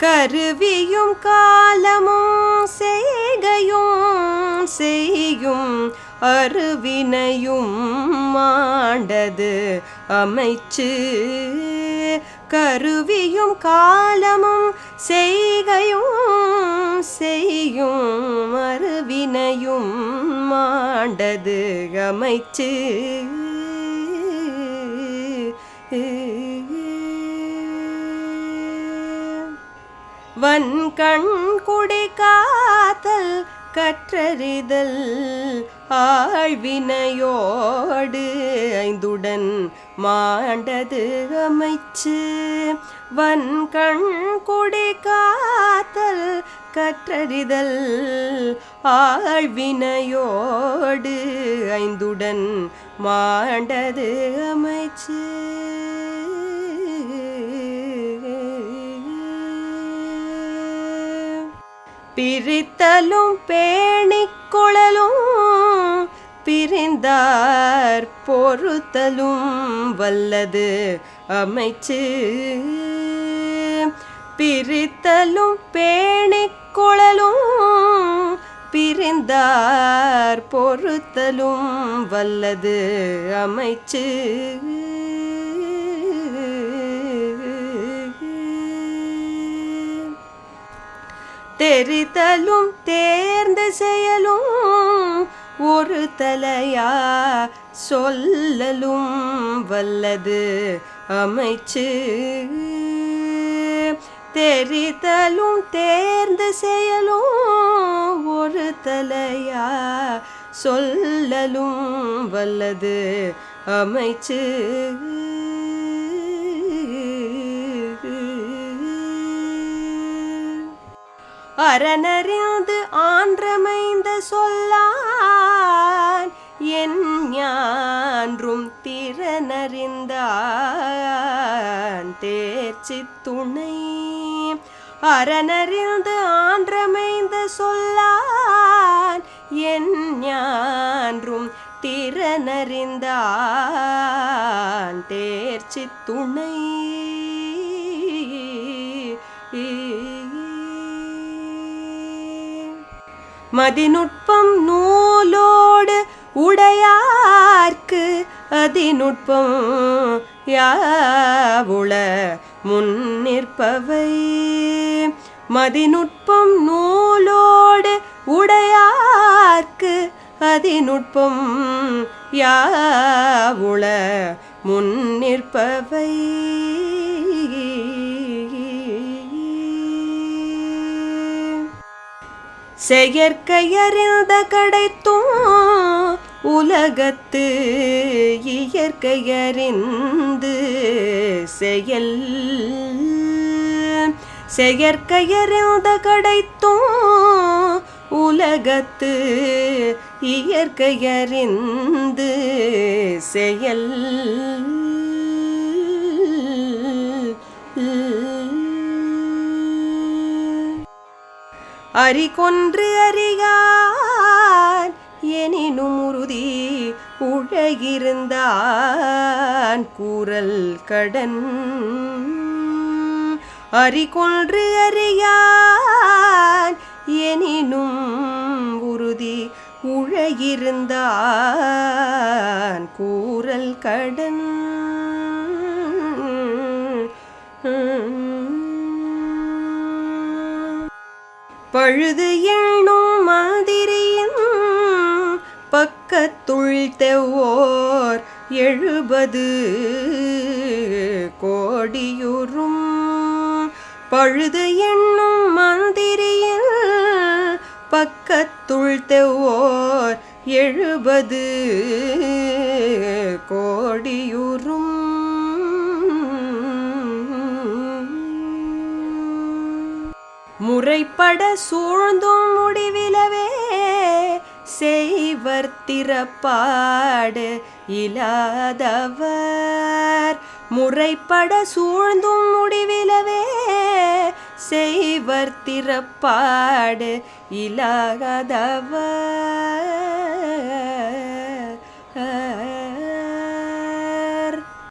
கருவியும் காலமும் செய்கையும் செய்யும் அருவினையும் மாண்டது அமைச்சு கருவியும் காலமும் செய்கையும் செய்யும் அருவினையும் மாண்டது அமைச்சு வன்கண் குடி காத்தல் கற்றறிதல் ஆழ்வினையோடு ஐந்துடன் மாண்டது அமைச்சு. வன்கண் குடி காத்தல் கற்றறிதல் ஆழ்வினையோடு ஐந்துடன் மாண்டது அமைச்சு. பிரித்தலும் பேணிக்குழலும் பிரிந்தார் பொறுத்தலும் வல்லது அமைச்சு. பிரித்தலும் பேணிக்குழலும் பிரிந்தார் பொறுத்தலும் வல்லது அமைச்சு. தெரிதலும் தேர்ந்த செயலும் ஒரு தலையா சொல்லலும் வல்லது அமைச்சு. தெரிதலும் தேர்ந்த செயலும் ஒரு தலையா சொல்லலும் வல்லது அமைச்சு. அரணறிந்து ஆன்றமைந்த சொல்லான் என் ஞான்றும் திறனறிந்தான் தேர்ச்சி துணை. அரணறிந்து ஆன்றமைந்த சொல்லான் என் ஞான்றும் திறனறிந்தான் தேர்ச்சி துணை. மதிநுட்பம் நூலோடு உடையார்க்கு அதிநுட்பம் யாவுள முன்னிற்பவை மதிநுட்பம் நூலோடு உடையார்க்கு அதிநுட்பம் யாவுள முன்னிற்பவை செயற்கையறிந்த கிடைத்தும் உலகத்து இயற்கையறிந்து செயல். செயற்கையறிந்த கிடைத்தும் உலகத்து இயற்கையறிந்து செயல். அறிகொன்று அறியான் எனினும் உறுதி உழகிருந்தான் கூறல் கடன். அறிகொன்று அறியான் எனினும் உறுதி உழகிருந்தான் கூறல் கடன். பழுது எண்ணும் மாதிரியின் பக்கத்துள் தெவ்வோர் எழுபது கோடியுறும். பழுது எண்ணும் மந்திரியின் பக்கத்துள் தெவ்வோர் எழுபது கோடியுறும். முறைப்பட சூழ்ந்தும் முடிவிலவே செய்வர் திறப்பாடு இல்லாதவர். முறைப்பட சூழ்ந்தும் முடிவிலவே செய்வர் திறப்பாடு இல்லாதவர்.